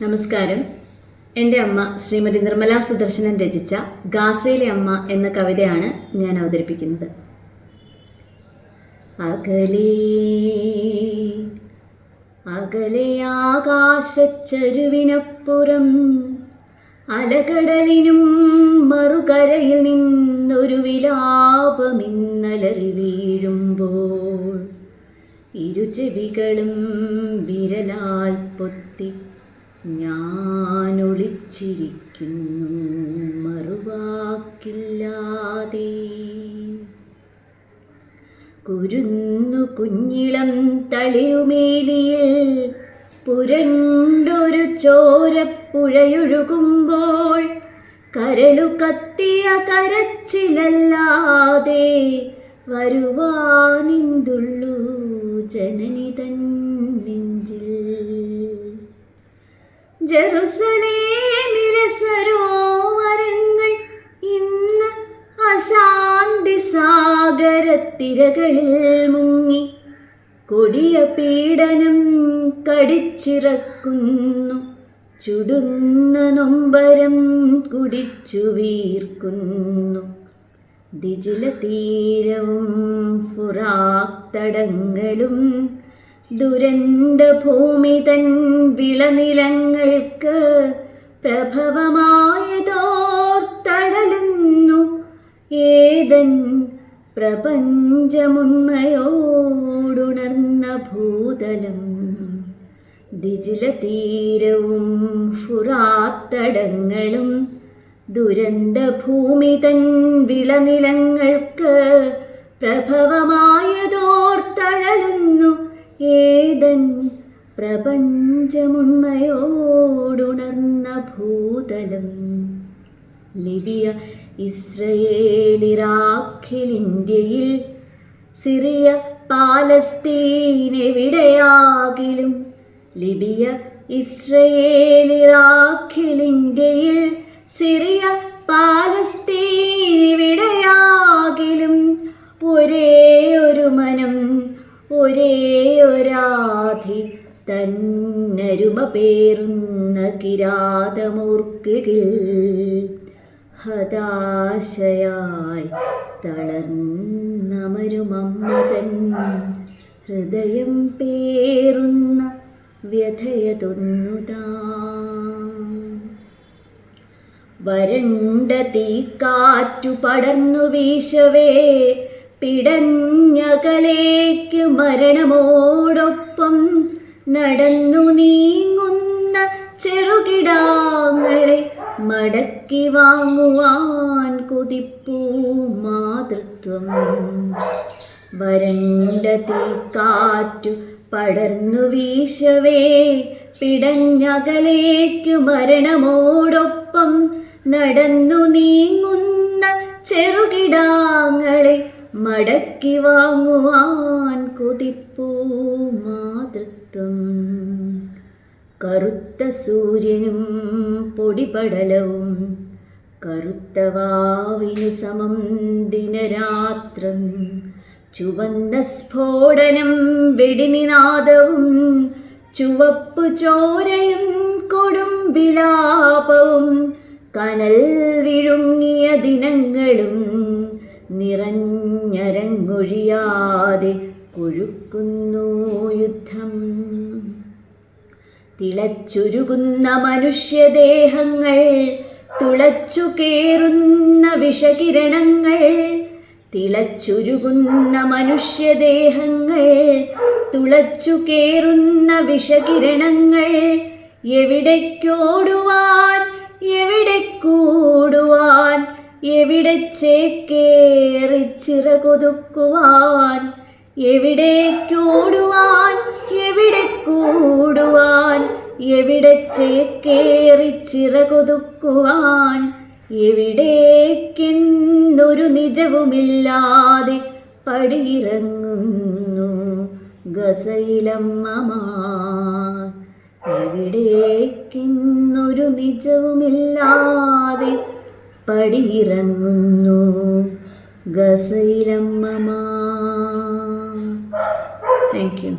നമസ്കാരം. എന്റെ അമ്മ ശ്രീമതി നിർമ്മല സുദർശനൻ രചിച്ച ഗാസയിലെ അമ്മ എന്ന കവിതയാണ് ഞാൻ അവതരിപ്പിക്കുന്നത്. അകലേ അകലെ ആകാശച്ചരുവിനപ്പുറം അലകടലിനും മറുകരയിൽ നിന്നൊരു വിലാപമിന്നലറി വീഴുമ്പോൾ ഇരുചെവികളും വിരലാൽ പൊത്തി ഞാൻ ഒളിച്ചിരിക്കുന്നു മറുവാക്കില്ലാതെ. കുരുന്നു കുഞ്ഞിളം തളിരുമേലിയിൽ പുരണ്ടൊരു ചോരപ്പുഴയൊഴുകുമ്പോൾ കരളു കത്തിയ കരച്ചിലല്ലാതെ വരുവാനിന്തുള്ളൂ ജനനി തൻ നെഞ്ചിൽ. ജെറുസലേമിലെ സരോവരങ്ങൾ ഇന്ന് അശാന്തി സാഗരത്തിരകളിൽ മുങ്ങി. കൊടിയ പീഡനം കടിച്ചിറക്കുന്നു. ചുടുന്ന നൊമ്പരം കുടിച്ചു വീർക്കുന്നു. ദിജില തീരവും ഫുറാത്തടങ്ങളും ദുരന്ത ഭൂമി തൻ വിളനിലങ്ങൾക്ക് പ്രഭവമായതോർത്തടലുന്നു. ഏതൻ പ്രപഞ്ചമുണ്മയോടുണർന്ന ഭൂതലം ദിജില തീരവും ഫുറാത്തടങ്ങളും ദുരന്ത ഭൂമി തൻ വിളനിലങ്ങൾക്ക് പ്രഭവമായതോർത്തഴലുന്നു ഏതൻ പ്രപഞ്ചമുണ്മയോടുണർന്ന ഭൂതലം. ലിബിയ ഇന്ത്യയിൽ സിറിയ പാലസ്തീൻ എവിടെയാകിലും ലിബിയ ഇന്ത്യയിൽ സിറിയ പാലസ്തീൻ എവിടെയാകിലും ഒരേ ഒരു മനം ഒരേ ഒരാധി തന്നരുമ പേറുന്ന കിരാതമൂർക്കുകിൽ ഹതാശയായി തളർന്നമരുമമ്മതൻ ഹൃദയം പേറുന്ന വ്യഥയതൊന്നുതാ. വരണ്ട തീക്കാറ്റു പടർന്നു വീശവേ പിടഞ്ഞകലേക്കു മരണമോടൊപ്പം നടന്നു നീങ്ങുന്ന ചെറുകിടാങ്ങളെ മടക്കി വാങ്ങുവാൻ കൊതിപ്പൂ മാതൃത്വം. വരണ്ട കാറ്റു പടർന്നു വീശവേ പിടഞ്ഞകലേക്ക് മരണമോടൊപ്പം നടന്നു നീങ്ങുന്ന ചെറുകിടാങ്ങളെ മടക്കി വാങ്ങുവാൻ കൊതിപ്പൂ മാതൃത്വം. കറുത്ത സൂര്യനും പൊടിപടലവും കറുത്ത വാവിനു സമം ദിനരാത്രം. ചുവന്ന സ്ഫോടനം വെടിനിനാദവും ചുവപ്പ് ചോരയും കൊടും വിലാപവും കനൽ വിഴുങ്ങിയ ദിനങ്ങളും നിറഞ്ഞരങ്ങൊഴിയാതെ കൊഴുക്കുന്നു യുദ്ധം. തിളച്ചുരുകുന്ന മനുഷ്യദേഹങ്ങൾ തുളച്ചു കേറുന്ന വിഷകിരണങ്ങൾ തിളച്ചുരുകുന്ന മനുഷ്യദേഹങ്ങൾ തുളച്ചു കേറുന്ന വിഷകിരണങ്ങൾ എവിടേക്കോടുവാൻ എവിടെ കൂടുവാൻ എവിടെ ചേക്കേറി ചിറകൊതുക്കുവാൻ? എവിടേക്കോടുവാൻ എവിടെ കൂടുവാൻ? എവിടെ ചേക്കേറി ചിറകൊതുക്കുവാൻ? എവിടേക്കെന്നൊരു നിജവുമില്ലാതെ പടിയിറങ്ങുന്നു ഗസയിലമ്മമാർ എവിടേക്കെന്നൊരു നിജവുമില്ലാതെ പടിയിറങ്ങുന്നു. ഗസയിലമ്മമാർ താങ്ക് യു